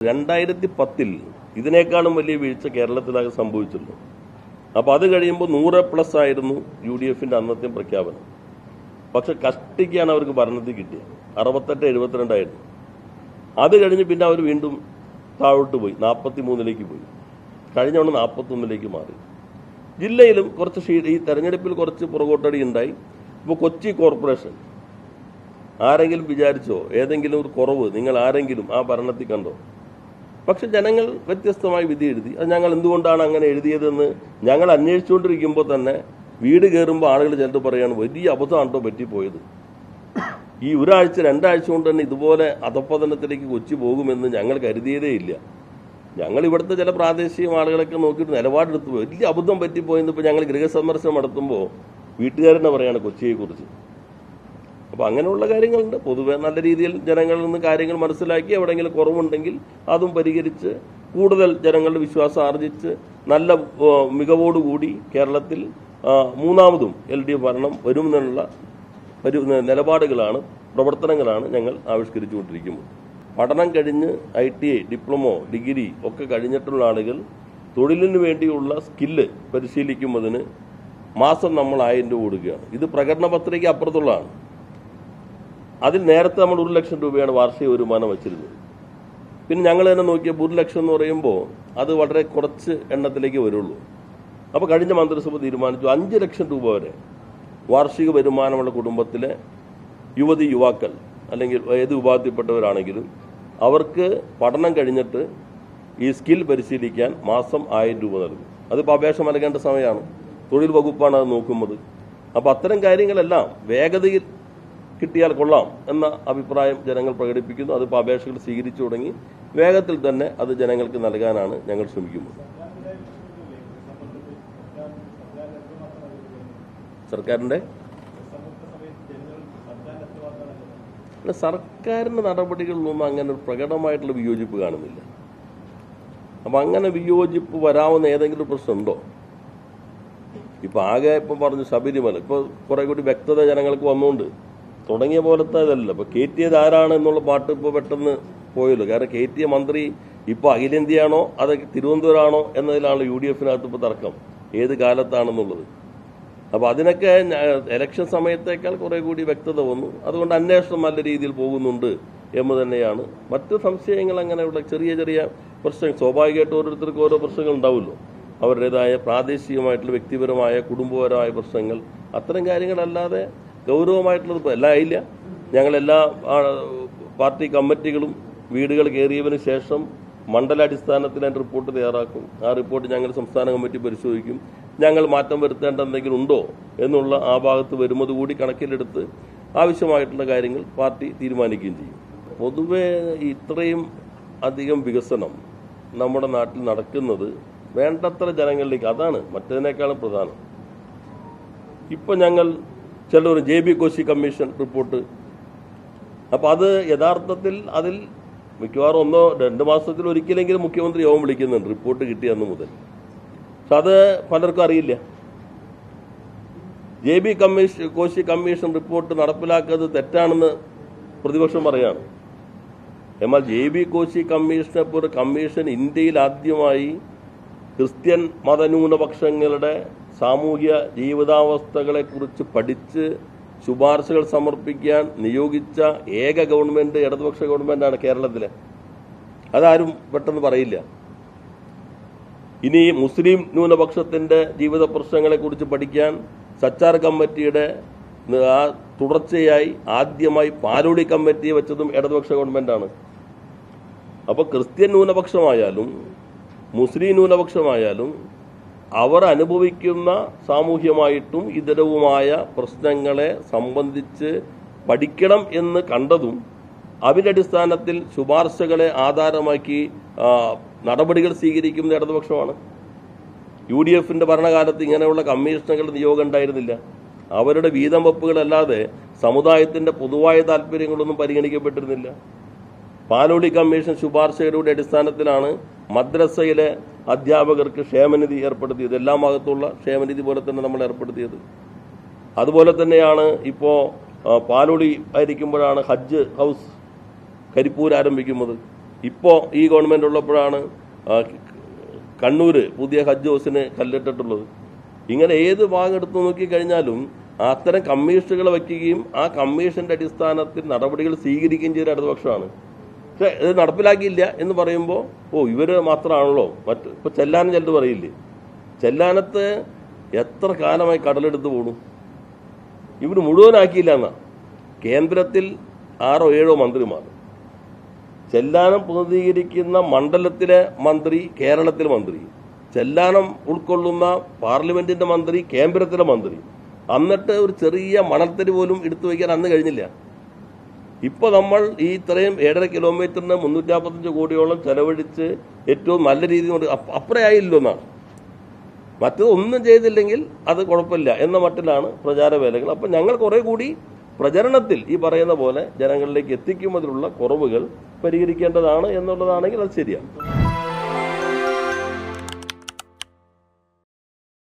രണ്ടായിരത്തി പത്തിൽ ഇതിനേക്കാളും വലിയ വീഴ്ച കേരളത്തിലാകെ സംഭവിച്ചുള്ളൂ അപ്പോൾ അത് കഴിയുമ്പോൾ നൂറ് പ്ലസ് ആയിരുന്നു യു ഡി എഫിന്റെ അന്നത്തെ പ്രഖ്യാപനം. പക്ഷെ കഷ്ടിക്കാണ് അവർക്ക് ഭരണത്തിൽ കിട്ടിയത്. അറുപത്തെട്ട് എഴുപത്തിരണ്ടായിരുന്നു അത് കഴിഞ്ഞ് പിന്നെ അവർ വീണ്ടും താഴോട്ട് പോയി. നാൽപ്പത്തി മൂന്നിലേക്ക് പോയി. കഴിഞ്ഞ നാൽപ്പത്തൊന്നിലേക്ക് മാറി. ജില്ലയിലും കുറച്ച് ഈ തെരഞ്ഞെടുപ്പിൽ കുറച്ച് പുറകോട്ടടി ഉണ്ടായി. ഇപ്പോൾ കൊച്ചി കോർപ്പറേഷൻ. ആരെങ്കിലും വിചാരിച്ചോ ഏതെങ്കിലും ഒരു കുറവ് നിങ്ങൾ ആരെങ്കിലും ആ ഭരണത്തിൽ കണ്ടോ? പക്ഷെ ജനങ്ങൾ വ്യത്യസ്തമായി വിധി എഴുതി. അത് ഞങ്ങൾ എന്തുകൊണ്ടാണ് അങ്ങനെ എഴുതിയതെന്ന് ഞങ്ങൾ അന്വേഷിച്ചുകൊണ്ടിരിക്കുമ്പോൾ തന്നെ വീട് കയറുമ്പോൾ ആളുകൾ ചിലത് പറയാണ് വലിയ അബദ്ധമാണോ പറ്റിപ്പോയത്? ഈ ഒരാഴ്ച രണ്ടാഴ്ച കൊണ്ട് തന്നെ ഇതുപോലെ അധപ്പതനത്തിലേക്ക് കൊച്ചി പോകുമെന്ന് ഞങ്ങൾ കരുതിയതേ ഇല്ല. ഞങ്ങൾ ഇവിടുത്തെ ചില പ്രാദേശിക ആളുകളൊക്കെ നോക്കിയിട്ട് നിലപാടെടുത്തു. വലിയ അബദ്ധം പറ്റിപ്പോയെന്ന് ഇപ്പോൾ ഞങ്ങൾ ഗൃഹസന്ദർശനം നടത്തുമ്പോൾ വീട്ടുകാരനെ പറയാണ് കൊച്ചിയെക്കുറിച്ച്. അപ്പോൾ അങ്ങനെയുള്ള കാര്യങ്ങളുണ്ട്. പൊതുവേ നല്ല രീതിയിൽ ജനങ്ങളിൽ നിന്ന് കാര്യങ്ങൾ മനസ്സിലാക്കി എവിടെയെങ്കിലും കുറവുണ്ടെങ്കിൽ അതും പരിഹരിച്ച് കൂടുതൽ ജനങ്ങളുടെ വിശ്വാസം ആർജിച്ച് നല്ല മികവോടുകൂടി കേരളത്തിൽ മൂന്നാമതും എൽ ഡി എഫ് ഭരണം വരുമെന്നുള്ള നിലപാടുകളാണ് പ്രവർത്തനങ്ങളാണ് ഞങ്ങൾ ആവിഷ്കരിച്ചുകൊണ്ടിരിക്കുന്നത്. പഠനം കഴിഞ്ഞ് I T I diploma degree ഒക്കെ കഴിഞ്ഞിട്ടുള്ള ആളുകൾ തൊഴിലിന് വേണ്ടിയുള്ള സ്കില്ല് പരിശീലിക്കുന്നതിന് മാസം നമ്മൾ ആയിരം രൂപ കൊടുക്കുകയാണ്. ഇത് പ്രകടന പത്രിക അപ്പുറത്തുള്ളതാണ്. അതിൽ നേരത്തെ നമ്മൾ ഒരു ലക്ഷം രൂപയാണ് വാർഷിക വരുമാനം വച്ചിരുന്നത്. പിന്നെ ഞങ്ങൾ തന്നെ നോക്കിയപ്പോൾ ഒരു ലക്ഷം എന്ന് പറയുമ്പോൾ അത് വളരെ കുറച്ച് എണ്ണത്തിലേക്ക് വരുള്ളൂ. അപ്പോൾ കഴിഞ്ഞ മന്ത്രിസഭ തീരുമാനിച്ചു അഞ്ച് ലക്ഷം രൂപ വരെ വാർഷിക വരുമാനമുള്ള കുടുംബത്തിലെ യുവതി യുവാക്കൾ അല്ലെങ്കിൽ ഏത് വിഭാഗത്തിൽപ്പെട്ടവരാണെങ്കിലും അവർക്ക് പഠനം കഴിഞ്ഞിട്ട് ഈ സ്കിൽ പരിശീലിക്കാൻ മാസം ആയിരം രൂപ നൽകും. അതിപ്പോൾ അപേക്ഷ നൽകേണ്ട സമയമാണ്. തൊഴിൽ വകുപ്പാണ് അത് നോക്കുന്നത്. അപ്പോൾ അത്തരം കാര്യങ്ങളെല്ലാം വേഗതയിൽ കിട്ടിയാൽ കൊള്ളാം എന്ന അഭിപ്രായം ജനങ്ങൾ പ്രകടിപ്പിക്കുന്നു. അതിപ്പോൾ അപേക്ഷകൾ സ്വീകരിച്ചു തുടങ്ങി. വേഗത്തിൽ തന്നെ അത് ജനങ്ങൾക്ക് നൽകാനാണ് ഞങ്ങൾ ശ്രമിക്കുന്നത്. സർക്കാരിന്റെ അല്ല സർക്കാരിന്റെ നടപടികളിലൊന്നും അങ്ങനെ ഒരു പ്രകടമായിട്ടുള്ള വിയോജിപ്പ് കാണുന്നില്ല. അപ്പം അങ്ങനെ വിയോജിപ്പ് വരാവുന്ന ഏതെങ്കിലും പ്രശ്നമുണ്ടോ ഇപ്പം ആകെ ഇപ്പം പറഞ്ഞു ശബരിമല. ഇപ്പോൾ കുറേ കൂടി വ്യക്തത ജനങ്ങൾക്ക് വന്നുകൊണ്ട് തുടങ്ങിയ പോലത്തെ ഇതല്ല ഇപ്പോൾ കയറ്റിയത് ആരാണ് എന്നുള്ള പാട്ട് ഇപ്പോൾ പെട്ടെന്ന് പോയല്ലോ. കാരണം കയറ്റിയ മന്ത്രി ഇപ്പോൾ അഖിലേന്ത്യയാണോ അത് തിരുവനന്തപുരമാണോ? എന്നതിലാണ് യു ഡി എഫിനകത്ത് ഇപ്പോൾ തർക്കം. ഏത് കാലത്താണെന്നുള്ളത്. അപ്പോൾ അതിനൊക്കെ ഇലക്ഷൻ സമയത്തേക്കാൾ കുറേ കൂടി വ്യക്തത വന്നു. അതുകൊണ്ട് അന്വേഷണം നല്ല രീതിയിൽ പോകുന്നുണ്ട് എന്ന് തന്നെയാണ്. മറ്റ് സംശയങ്ങൾ അങ്ങനെയുള്ള ചെറിയ ചെറിയ പ്രശ്നങ്ങൾ. സ്വാഭാവികമായിട്ട് ഓരോരുത്തർക്കും ഓരോ പ്രശ്നങ്ങൾ ഉണ്ടാവുമല്ലോ. അവരുടേതായ പ്രാദേശികമായിട്ടുള്ള വ്യക്തിപരമായ കുടുംബപരമായ പ്രശ്നങ്ങൾ. അത്തരം കാര്യങ്ങളല്ലാതെ ഗൗരവമായിട്ടുള്ളത് എല്ലാം ആയില്ല ഞങ്ങളെല്ലാ പാർട്ടി കമ്മിറ്റികളും വീടുകൾ കയറിയതിന് ശേഷം മണ്ഡലാടിസ്ഥാനത്തിൽ അതിന്റെ റിപ്പോർട്ട് തയ്യാറാക്കും. ആ റിപ്പോർട്ട് ഞങ്ങൾ സംസ്ഥാന കമ്മിറ്റി പരിശോധിക്കും. ഞങ്ങൾ മാറ്റം വരുത്തേണ്ട എന്തെങ്കിലും ഉണ്ടോ എന്നുള്ള ആ ഭാഗത്ത് വരുന്നത് കൂടി കണക്കിലെടുത്ത് ആവശ്യമായിട്ടുള്ള കാര്യങ്ങൾ പാർട്ടി തീരുമാനിക്കുകയും ചെയ്യും. പൊതുവെ ഇത്രയും അധികം വികസനം നമ്മുടെ നാട്ടിൽ നടക്കുന്നത് വേണ്ടത്ര ജനങ്ങളിലേക്ക് അതാണ് മറ്റതിനേക്കാളും പ്രധാനം. ഇപ്പം ഞങ്ങൾ ചിലർ J B Koshy commission report. അപ്പോൾ അത് യഥാർത്ഥത്തിൽ അതിൽ മിക്കവാറും ഒന്നോ രണ്ട് മാസത്തിൽ ഒരിക്കലെങ്കിലും മുഖ്യമന്ത്രി യോഗം വിളിക്കുന്നുണ്ട് റിപ്പോർട്ട് കിട്ടിയ അന്ന് മുതൽ. പക്ഷെ അത് പലർക്കും അറിയില്ല. J B commission Koshy commission report നടപ്പിലാക്കുന്നത് തെറ്റാണെന്ന് പ്രതിപക്ഷം പറയാണ്. എന്നാൽ ജെ ബി കോശി കമ്മീഷനെ പോലെ കമ്മീഷൻ ഇന്ത്യയിൽ ആദ്യമായി ക്രിസ്ത്യൻ മതന്യൂനപക്ഷങ്ങളുടെ സാമൂഹ്യ ജീവിതാവസ്ഥകളെക്കുറിച്ച് പഠിച്ച് ശുപാർശകൾ സമർപ്പിക്കാൻ നിയോഗിച്ച ഏക ഗവൺമെന്റ് ഇടതുപക്ഷ ഗവൺമെന്റാണ് കേരളത്തിലെ. അതാരും പെട്ടെന്ന് പറയില്ല. ഇനി മുസ്ലിം ന്യൂനപക്ഷത്തിന്റെ ജീവിത പ്രശ്നങ്ങളെക്കുറിച്ച് പഠിക്കാൻ സച്ചാർ കമ്മിറ്റിയുടെ തുടർച്ചയായി ആദ്യമായി പാലോടി കമ്മിറ്റി വെച്ചതും ഇടതുപക്ഷ ഗവൺമെന്റാണ് അപ്പോൾ ക്രിസ്ത്യൻ ന്യൂനപക്ഷമായാലും മുസ്ലിം ന്യൂനപക്ഷമായാലും അവർ അനുഭവിക്കുന്ന സാമൂഹ്യമായിട്ടും ഇതരവുമായ പ്രശ്നങ്ങളെ സംബന്ധിച്ച് പഠിക്കണം എന്ന് കണ്ടതും അതിന്റെ അടിസ്ഥാനത്തിൽ ശുപാർശകളെ ആധാരമാക്കി നടപടികൾ സ്വീകരിക്കുന്ന ഇടതുപക്ഷമാണ്. യു ഡി എഫിന്റെ ഭരണകാലത്ത് ഇങ്ങനെയുള്ള കമ്മീഷനുകളുടെ നിയോഗം ഉണ്ടായിരുന്നില്ല. അവരുടെ വീതം വെപ്പുകളല്ലാതെ സമുദായത്തിന്റെ പൊതുവായ താല്പര്യങ്ങളൊന്നും പരിഗണിക്കപ്പെട്ടിരുന്നില്ല. പാലോളി കമ്മീഷൻ ശുപാർശകളുടെ അടിസ്ഥാനത്തിലാണ് മദ്രസയിലെ അധ്യാപകർക്ക് ക്ഷേമനിധി ഏർപ്പെടുത്തിയത്. എല്ലാ ഭാഗത്തുള്ള ക്ഷേമനിധി പോലെ തന്നെ നമ്മൾ ഏർപ്പെടുത്തിയത്. അതുപോലെ തന്നെയാണ് ഇപ്പോൾ പാലോളി ആയിരിക്കുമ്പോഴാണ് ഹജ്ജ് ഹൗസ് കരിപ്പൂർ ആരംഭിക്കുന്നത്. ഇപ്പോൾ ഈ ഗവൺമെന്റ് ഉള്ളപ്പോഴാണ് കണ്ണൂർ പുതിയ ഹജ്ജ് ഹൗസിന് കല്ലിട്ടിട്ടുള്ളത്. ഇങ്ങനെ ഏത് ഭാഗം എടുത്തു നോക്കിക്കഴിഞ്ഞാലും അത്തരം കമ്മീഷനുകൾ വയ്ക്കുകയും ആ കമ്മീഷന്റെ അടിസ്ഥാനത്തിൽ നടപടികൾ സ്വീകരിക്കുകയും ചെയ്ത ഇടതുപക്ഷമാണ്. പക്ഷേ ഇത് നടപ്പിലാക്കിയില്ല എന്ന് പറയുമ്പോൾ ഓ ഇവർ മാത്രമാണല്ലോ. മറ്റ് ഇപ്പോൾ ചെല്ലാനം ചിലത് പറയില്ലേ? ചെല്ലാനത്ത് എത്ര കാലമായി കടലെടുത്ത് പോണു? ഇവർ മുഴുവനാക്കിയില്ല എന്നാ. കേന്ദ്രത്തിൽ ആറോ ഏഴോ മന്ത്രിമാർ. ചെല്ലാനം പ്രതിനിധീകരിക്കുന്ന മണ്ഡലത്തിലെ മന്ത്രി കേരളത്തിലെ മന്ത്രി. ചെല്ലാനം ഉൾക്കൊള്ളുന്ന പാർലമെന്റിന്റെ മന്ത്രി കേന്ദ്രത്തിലെ മന്ത്രി. എന്നിട്ട് ഒരു ചെറിയ മണൽത്തരി പോലും എടുത്തു വയ്ക്കാൻ അന്ന് കഴിഞ്ഞില്ല. ഇപ്പൊ നമ്മൾ ഈ ഇത്രയും ഏഴര കിലോമീറ്ററിന് മുന്നൂറ്റി കോടിയോളം ചെലവഴിച്ച് ഏറ്റവും നല്ല രീതിയിൽ കൊണ്ട് അപ്പ- അപ്പുറയായില്ലോ എന്നാണ്. മറ്റത് ഒന്നും ചെയ്തില്ലെങ്കിൽ അത് കുഴപ്പമില്ല എന്ന മട്ടിലാണ് പ്രചാരവേലകൾ. അപ്പം ഞങ്ങൾ കുറേ കൂടി പ്രചരണത്തിൽ ഈ പറയുന്ന പോലെ ജനങ്ങളിലേക്ക് എത്തിക്കുന്നതിലുള്ള കുറവുകൾ പരിഹരിക്കേണ്ടതാണ് എന്നുള്ളതാണെങ്കിൽ അത് ശരിയാണ്.